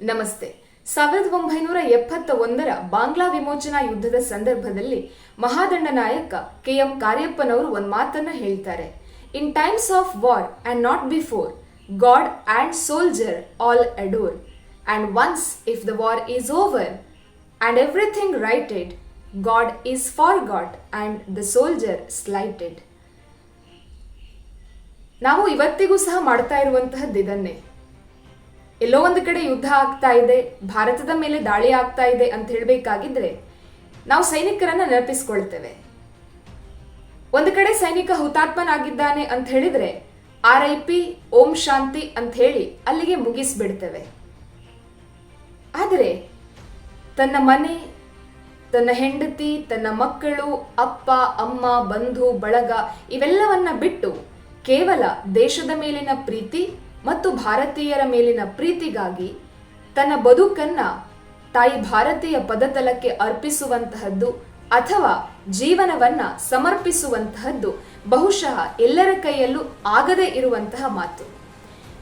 ನಮಸ್ತೆ. ಸಾವಿರದ ಒಂಬೈನೂರ ಎಪ್ಪತ್ತ ಒಂದರ ಬಾಂಗ್ಲಾ ವಿಮೋಚನಾ ಯುದ್ಧದ ಸಂದರ್ಭದಲ್ಲಿ ಮಹಾದಂಡ ನಾಯಕ ಕೆ ಎಂ ಕಾರ್ಯಪ್ಪನವರು ಒಂದು ಮಾತನ್ನ ಹೇಳ್ತಾರೆ. In times of war and not before God and soldier all adore and once if the war is over and everything righted God is forgot and the soldier slighted ನಾವು ಇವತ್ತಿಗೂ ಸಹ ಮಾಡ್ತಾ ಇರುವಂತಹದ್ದು ಇದನ್ನೇ ಎಲ್ಲೋ ಒಂದು ಕಡೆ ಯುದ್ಧ ಆಗ್ತಾ ಇದೆ, ಭಾರತದ ಮೇಲೆ ದಾಳಿ ಆಗ್ತಾ ಇದೆ ಅಂತ ಹೇಳಬೇಕಾಗಿದ್ರೆ ನಾವು ಸೈನಿಕರನ್ನ ನೆನಪಿಸ್ಕೊಳ್ತೇವೆ. ಒಂದು ಕಡೆ ಸೈನಿಕ ಹುತಾತ್ಮನಾಗಿದ್ದಾನೆ ಅಂತ ಹೇಳಿದ್ರೆ ಆರ್ ಐ ಪಿ, ಓಂ ಶಾಂತಿ ಅಂತ ಹೇಳಿ ಅಲ್ಲಿಗೆ ಮುಗಿಸ್ಬಿಡ್ತೇವೆ. ಆದರೆ ತನ್ನ ಮನೆ, ತನ್ನ ಹೆಂಡತಿ, ತನ್ನ ಮಕ್ಕಳು, ಅಪ್ಪ, ಅಮ್ಮ, ಬಂಧು, ಬಳಗ ಇವೆಲ್ಲವನ್ನ ಬಿಟ್ಟು ಕೇವಲ ದೇಶದ ಮೇಲಿನ ಪ್ರೀತಿ ಮತ್ತು ಭಾರತೀಯರ ಮೇಲಿನ ಪ್ರೀತಿಗಾಗಿ ತನ್ನ ಬದುಕನ್ನ ತಾಯಿ ಭಾರತೀಯ ಪದತಲಕ್ಕೆ ಅರ್ಪಿಸುವಂತಹದ್ದು ಅಥವಾ ಜೀವನವನ್ನ ಸಮರ್ಪಿಸುವಂತಹದ್ದು ಬಹುಶಃ ಎಲ್ಲರ ಕೈಯಲ್ಲೂ ಆಗದೇ ಇರುವಂತಹ ಮಾತು.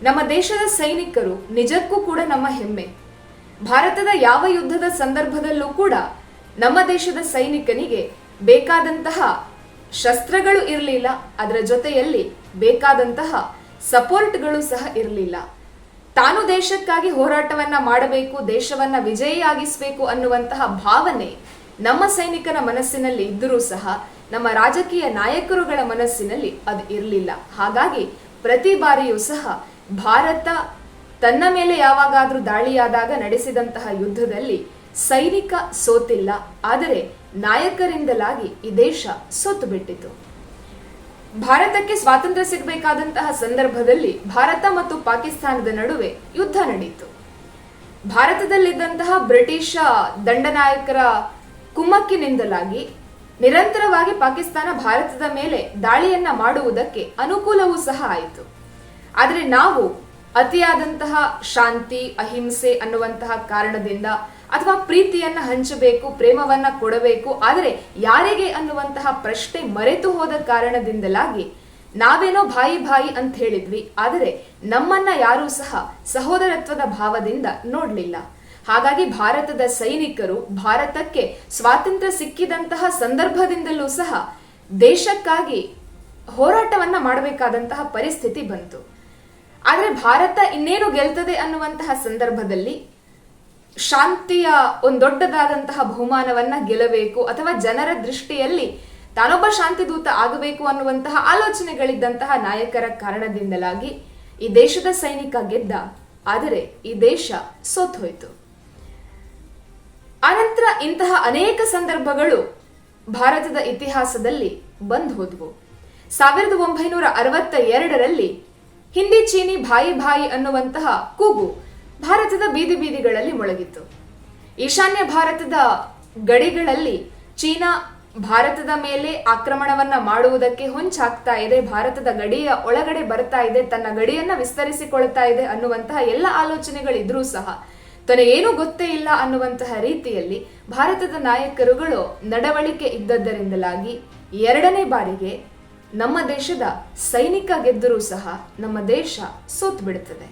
ನಮ್ಮ ದೇಶದ ಸೈನಿಕರು ನಿಜಕ್ಕೂ ಕೂಡ ನಮ್ಮ ಹೆಮ್ಮೆ. ಭಾರತದ ಯಾವ ಯುದ್ಧದ ಸಂದರ್ಭದಲ್ಲೂ ಕೂಡ ನಮ್ಮ ದೇಶದ ಸೈನಿಕನಿಗೆ ಬೇಕಾದಂತಹ ಶಸ್ತ್ರಗಳು ಇರಲಿಲ್ಲ, ಅದರ ಜೊತೆಯಲ್ಲಿ ಬೇಕಾದಂತಹ ಸಪೋರ್ಟ್ಗಳು ಸಹ ಇರಲಿಲ್ಲ. ತಾನು ದೇಶಕ್ಕಾಗಿ ಹೋರಾಟವನ್ನ ಮಾಡಬೇಕು, ದೇಶವನ್ನ ವಿಜಯಿಯಾಗಿಸಬೇಕು ಅನ್ನುವಂತಹ ಭಾವನೆ ನಮ್ಮ ಸೈನಿಕರ ಮನಸ್ಸಿನಲ್ಲಿ ಇದ್ದರೂ ಸಹ ನಮ್ಮ ರಾಜಕೀಯ ನಾಯಕರುಗಳ ಮನಸ್ಸಿನಲ್ಲಿ ಅದು ಇರಲಿಲ್ಲ. ಹಾಗಾಗಿ ಪ್ರತಿ ಬಾರಿಯೂ ಸಹ ಭಾರತ ತನ್ನ ಮೇಲೆ ಯಾವಾಗಾದರೂ ದಾಳಿಯಾದಾಗ ನಡೆಸಿದಂತಹ ಯುದ್ಧದಲ್ಲಿ ಸೈನಿಕ ಸೋತಿಲ್ಲ, ಆದರೆ ನಾಯಕರಿಂದಲಾಗಿ ಈ ದೇಶ ಸೋತು ಬಿಟ್ಟಿತು ಭಾರತಕ್ಕೆ ಸ್ವಾತಂತ್ರ್ಯ ಸಿಗಬೇಕಾದಂತಹ ಸಂದರ್ಭದಲ್ಲಿ ಭಾರತ ಮತ್ತು ಪಾಕಿಸ್ತಾನದ ನಡುವೆ ಯುದ್ಧ ನಡೆಯಿತು ಭಾರತದಲ್ಲಿದ್ದಂತಹ ಬ್ರಿಟಿಷ ದಂಡನಾಯಕರ ಕುಮ್ಮಕ್ಕಿನಿಂದಲಾಗಿ ನಿರಂತರವಾಗಿ ಪಾಕಿಸ್ತಾನ ಭಾರತದ ಮೇಲೆ ದಾಳಿಯನ್ನ ಮಾಡುವುದಕ್ಕೆ ಅನುಕೂಲವೂ ಸಹ ಆಯಿತು. ಆದರೆ ನಾವು ಅತಿಯಾದಂತಹ ಶಾಂತಿ, ಅಹಿಂಸೆ ಅನ್ನುವಂತಹ ಕಾರಣದಿಂದ ಅಥವಾ ಪ್ರೀತಿಯನ್ನ ಹಂಚಬೇಕು, ಪ್ರೇಮವನ್ನ ಕೊಡಬೇಕು, ಆದರೆ ಯಾರಿಗೆ ಅನ್ನುವಂತಹ ಪ್ರಶ್ನೆ ಮರೆತು ಹೋದ ಕಾರಣದಿಂದಲಾಗಿ ನಾವೇನೋ ಬಾಯಿ ಬಾಯಿ ಅಂತ ಹೇಳಿದ್ವಿ, ಆದರೆ ನಮ್ಮನ್ನ ಯಾರೂ ಸಹ ಸಹೋದರತ್ವದ ಭಾವದಿಂದ ನೋಡ್ಲಿಲ್ಲ. ಹಾಗಾಗಿ ಭಾರತದ ಸೈನಿಕರು ಭಾರತಕ್ಕೆ ಸ್ವಾತಂತ್ರ್ಯ ಸಿಕ್ಕಿದಂತಹ ಸಂದರ್ಭದಿಂದಲೂ ಸಹ ದೇಶಕ್ಕಾಗಿ ಹೋರಾಟವನ್ನ ಮಾಡಬೇಕಾದಂತಹ ಪರಿಸ್ಥಿತಿ ಬಂತು. ಆದರೆ ಭಾರತ ಇನ್ನೇನು ಗೆಲ್ತದೆ ಅನ್ನುವಂತಹ ಸಂದರ್ಭದಲ್ಲಿ ಶಾಂತಿಯ ಒಂದು ದೊಡ್ಡದಾದಂತಹ ಬಹುಮಾನವನ್ನ ಗೆಲ್ಲಬೇಕು ಅಥವಾ ಜನರ ದೃಷ್ಟಿಯಲ್ಲಿ ತಾನೊಬ್ಬ ಶಾಂತಿದೂತ ಆಗಬೇಕು ಅನ್ನುವಂತಹ ಆಲೋಚನೆಗಳಿದ್ದಂತಹ ನಾಯಕರ ಕಾರಣದಿಂದಲಾಗಿ ಈ ದೇಶದ ಸೈನಿಕ ಗೆದ್ದ. ಆದರೆ ಈ ದೇಶ ಸೋತೋಯ್ತು. ಆನಂತರ ಇಂತಹ ಅನೇಕ ಸಂದರ್ಭಗಳು ಭಾರತದ ಇತಿಹಾಸದಲ್ಲಿ ಬಂದ್ ಹೋದ್ವು. ಸಾವಿರದ ಒಂಬೈನೂರ ಅರವತ್ತ ಎರಡರಲ್ಲಿ ಹಿಂದಿ ಚೀನಿ ಭಾಯಿ ಭಾಯಿ ಅನ್ನುವಂತಹ ಕೂಗು ಭಾರತದ ಬೀದಿ ಬೀದಿಗಳಲ್ಲಿ ಮೊಳಗಿತ್ತು. ಈಶಾನ್ಯ ಭಾರತದ ಗಡಿಗಳಲ್ಲಿ ಚೀನಾ ಭಾರತದ ಮೇಲೆ ಆಕ್ರಮಣವನ್ನ ಮಾಡುವುದಕ್ಕೆ ಹೊಂಚಾಗ್ತಾ ಇದೆ, ಭಾರತದ ಗಡಿಯ ಒಳಗಡೆ ಬರ್ತಾ ಇದೆ, ತನ್ನ ಗಡಿಯನ್ನ ವಿಸ್ತರಿಸಿಕೊಳ್ತಾ ಇದೆ ಅನ್ನುವಂತಹ ಎಲ್ಲ ಆಲೋಚನೆಗಳಿದ್ರೂ ಸಹ ತನಗೇನು ಗೊತ್ತೇ ಇಲ್ಲ ಅನ್ನುವಂತಹ ರೀತಿಯಲ್ಲಿ ಭಾರತದ ನಾಯಕರುಗಳು ನಡವಳಿಕೆ ಇದ್ದದ್ದರಿಂದಲಾಗಿ ಎರಡನೇ ಬಾರಿಗೆ ನಮ್ಮ ದೇಶದ ಸೈನಿಕ ಗೆದ್ದರೂ ಸಹ ನಮ್ಮ ದೇಶ ಸೋತ್ ಬಿಡುತ್ತದೆ.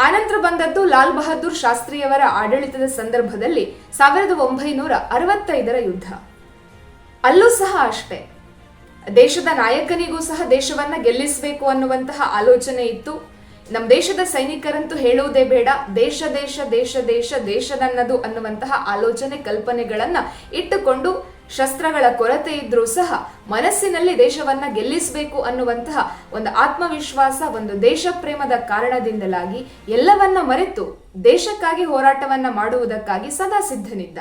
ಆನಂತರ ಬಂದದ್ದು ಲಾಲ್ ಬಹದ್ದೂರ್ ಶಾಸ್ತ್ರಿಯವರ ಆಡಳಿತದ ಸಂದರ್ಭದಲ್ಲಿ ಸಾವಿರದ ಒಂಬೈನೂರ ಅರವತ್ತೈದರ ಯುದ್ಧ. ಅಲ್ಲೂ ಸಹ ಅಷ್ಟೇ. ದೇಶದ ನಾಯಕನಿಗೂ ಸಹ ದೇಶವನ್ನ ಗೆಲ್ಲಿಸಬೇಕು ಅನ್ನುವಂತಹ ಆಲೋಚನೆ ಇತ್ತು. ನಮ್ಮ ದೇಶದ ಸೈನಿಕರಂತೂ ಹೇಳುವುದೇ ಬೇಡ. ದೇಶ ದೇಶ ದೇಶ ದೇಶ, ದೇಶದನ್ನದು ಅನ್ನುವಂತಹ ಆಲೋಚನೆ, ಕಲ್ಪನೆಗಳನ್ನ ಇಟ್ಟುಕೊಂಡು ಶಸ್ತ್ರಗಳ ಕೊರತೆ ಇದ್ರೂ ಸಹ ಮನಸ್ಸಿನಲ್ಲಿ ದೇಶವನ್ನ ಗೆಲ್ಲಿಸಬೇಕು ಅನ್ನುವಂತಹ ಒಂದು ಆತ್ಮವಿಶ್ವಾಸ ಒಂದು ದೇಶ ಪ್ರೇಮದ ಕಾರಣದಿಂದಲಾಗಿ ಎಲ್ಲವನ್ನ ಮರೆತು ದೇಶಕ್ಕಾಗಿ ಹೋರಾಟವನ್ನ ಮಾಡುವುದಕ್ಕಾಗಿ ಸದಾ ಸಿದ್ಧನಿದ್ದ.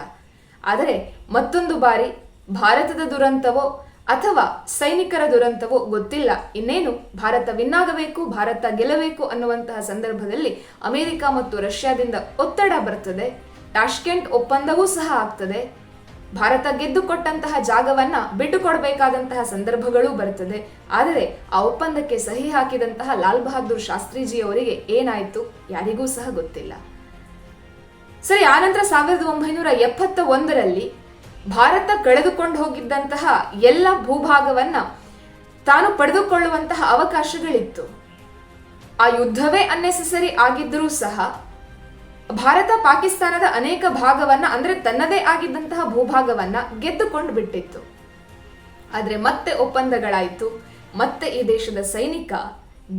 ಆದರೆ ಮತ್ತೊಂದು ಬಾರಿ ಭಾರತದ ದುರಂತವೋ ಅಥವಾ ಸೈನಿಕರ ದುರಂತವೋ ಗೊತ್ತಿಲ್ಲ. ಇನ್ನೇನು? ಭಾರತ ವಿನ್ನಾಗಬೇಕು, ಭಾರತ ಗೆಲ್ಲಬೇಕು ಅನ್ನುವಂತಹ ಸಂದರ್ಭದಲ್ಲಿ ಅಮೆರಿಕ ಮತ್ತು ರಷ್ಯಾದಿಂದ ಒತ್ತಡ ಬರ್ತದೆ. ಟಾಷ್ಕೆಂಟ್ ಒಪ್ಪಂದವೂ ಸಹ ಆಗ್ತದೆ. ಭಾರತ ಗೆದ್ದುಕೊಟ್ಟಂತಹ ಜಾಗವನ್ನ ಬಿಟ್ಟುಕೊಡಬೇಕಾದಂತಹ ಸಂದರ್ಭಗಳೂ ಬರುತ್ತದೆ. ಆದರೆ ಆ ಒಪ್ಪಂದಕ್ಕೆ ಸಹಿ ಹಾಕಿದಂತಹ ಲಾಲ್ ಬಹದ್ದೂರ್ ಶಾಸ್ತ್ರೀಜಿ ಅವರಿಗೆ ಏನಾಯ್ತು? ಯಾರಿಗೂ ಸಹ ಗೊತ್ತಿಲ್ಲ. ಸರಿ ಆನಂತರ ಸಾವಿರದ ಒಂಬೈನೂರ ಎಪ್ಪತ್ತ ಒಂದರಲ್ಲಿ ಭಾರತ ಕಳೆದುಕೊಂಡು ಹೋಗಿದ್ದಂತಹ ಎಲ್ಲ ಭೂಭಾಗವನ್ನ ತಾನು ಪಡೆದುಕೊಳ್ಳುವಂತಹ ಅವಕಾಶಗಳಿತ್ತು. ಆ ಯುದ್ಧವೇ ಅನ್ನೆಸೆಸರಿ ಆಗಿದ್ದರೂ ಸಹ ಭಾರತ ಪಾಕಿಸ್ತಾನದ ಅನೇಕ ಭಾಗವನ್ನ, ಅಂದ್ರೆ ತನ್ನದೇ ಆಗಿದ್ದಂತಹ ಭೂಭಾಗವನ್ನ ಗೆದ್ದುಕೊಂಡು ಬಿಟ್ಟಿತ್ತು. ಆದ್ರೆ ಮತ್ತೆ ಒಪ್ಪಂದಗಳಾಯಿತು. ಮತ್ತೆ ಈ ದೇಶದ ಸೈನಿಕ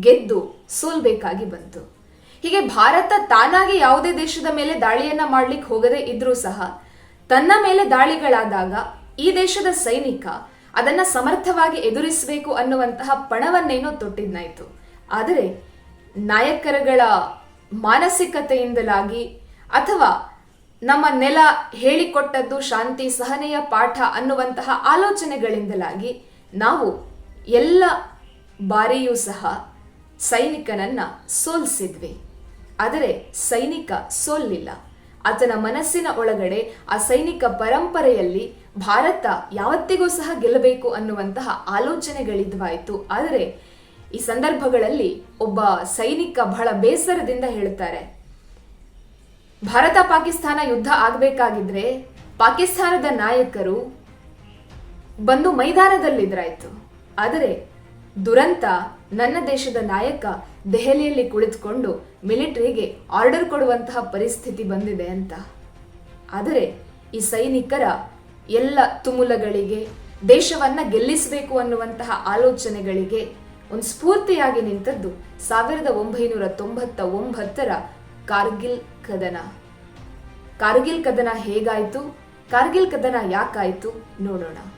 ಗೆದ್ದು ಸೋಲ್ಬೇಕಾಗಿ ಬಂತು. ಹೀಗೆ ಭಾರತ ತಾನಾಗಿ ಯಾವುದೇ ದೇಶದ ಮೇಲೆ ದಾಳಿಯನ್ನ ಮಾಡ್ಲಿಕ್ಕೆ ಹೋಗದೇ ಇದ್ರೂ ಸಹ, ತನ್ನ ಮೇಲೆ ದಾಳಿಗಳಾದಾಗ ಈ ದೇಶದ ಸೈನಿಕ ಅದನ್ನ ಸಮರ್ಥವಾಗಿ ಎದುರಿಸಬೇಕು ಅನ್ನುವಂತಹ ಪಣವನ್ನೇನೋ ತೊಟ್ಟಿದ್ನಾಯ್ತು. ಆದರೆ ನಾಯಕರುಗಳ ಮಾನಸಿಕತೆಯಿಂದಲಾಗಿ ಅಥವಾ ನಮ್ಮ ನೆಲ ಹೇಳಿಕೊಟ್ಟದ್ದು ಶಾಂತಿ ಸಹನೆಯ ಪಾಠ ಅನ್ನುವಂತಹ ಆಲೋಚನೆಗಳಿಂದಲಾಗಿ ನಾವು ಎಲ್ಲ ಬಾರಿಯೂ ಸಹ ಸೈನಿಕನನ್ನ ಸೋಲಿಸಿದ್ವಿ. ಆದರೆ ಸೈನಿಕ ಸೋಲಿಲ್ಲ ಆತನ ಮನಸ್ಸಿನ ಒಳಗಡೆ ಆ ಸೈನಿಕ ಪರಂಪರೆಯಲ್ಲಿ ಭಾರತ ಯಾವತ್ತಿಗೂ ಸಹ ಗೆಲ್ಲಬೇಕು ಅನ್ನುವಂತಹ ಆಲೋಚನೆಗಳಿದ್ವಾಯಿತು. ಆದರೆ ಈ ಸಂದರ್ಭಗಳಲ್ಲಿ ಒಬ್ಬ ಸೈನಿಕ ಬಹಳ ಬೇಸರದಿಂದ ಹೇಳುತ್ತಾರೆ. ಭಾರತ ಪಾಕಿಸ್ತಾನ ಯುದ್ಧ ಆಗಬೇಕಾಗಿದ್ರೆ ಪಾಕಿಸ್ತಾನದ ನಾಯಕರು ಬಂದು ಮೈದಾನದಲ್ಲಿದ್ರಾಯ್ತು. ಆದರೆ ದುರಂತ ನನ್ನ ದೇಶದ ನಾಯಕ ದೆಹಲಿಯಲ್ಲಿ ಕುಳಿತುಕೊಂಡು ಮಿಲಿಟರಿಗೆ ಆರ್ಡರ್ ಕೊಡುವಂತಹ ಪರಿಸ್ಥಿತಿ ಬಂದಿದೆ ಅಂತ. ಆದರೆ ಈ ಸೈನಿಕರ ಎಲ್ಲ ತುಮುಲಗಳಿಗೆ, ದೇಶವನ್ನ ಗೆಲ್ಲಿಸಬೇಕು ಅನ್ನುವಂತಹ ಆಲೋಚನೆಗಳಿಗೆ ಒಂದು ಸ್ಫೂರ್ತಿಯಾಗಿ ನಿಂತದ್ದು ಸಾವಿರದ ಒಂಬೈನೂರ ತೊಂಬತ್ತ ಒಂಬತ್ತರ ಕಾರ್ಗಿಲ್ ಕದನ. ಕಾರ್ಗಿಲ್ ಕದನ ಹೇಗಾಯಿತು? ಕಾರ್ಗಿಲ್ ಕದನ ಯಾಕಾಯಿತು? ನೋಡೋಣ.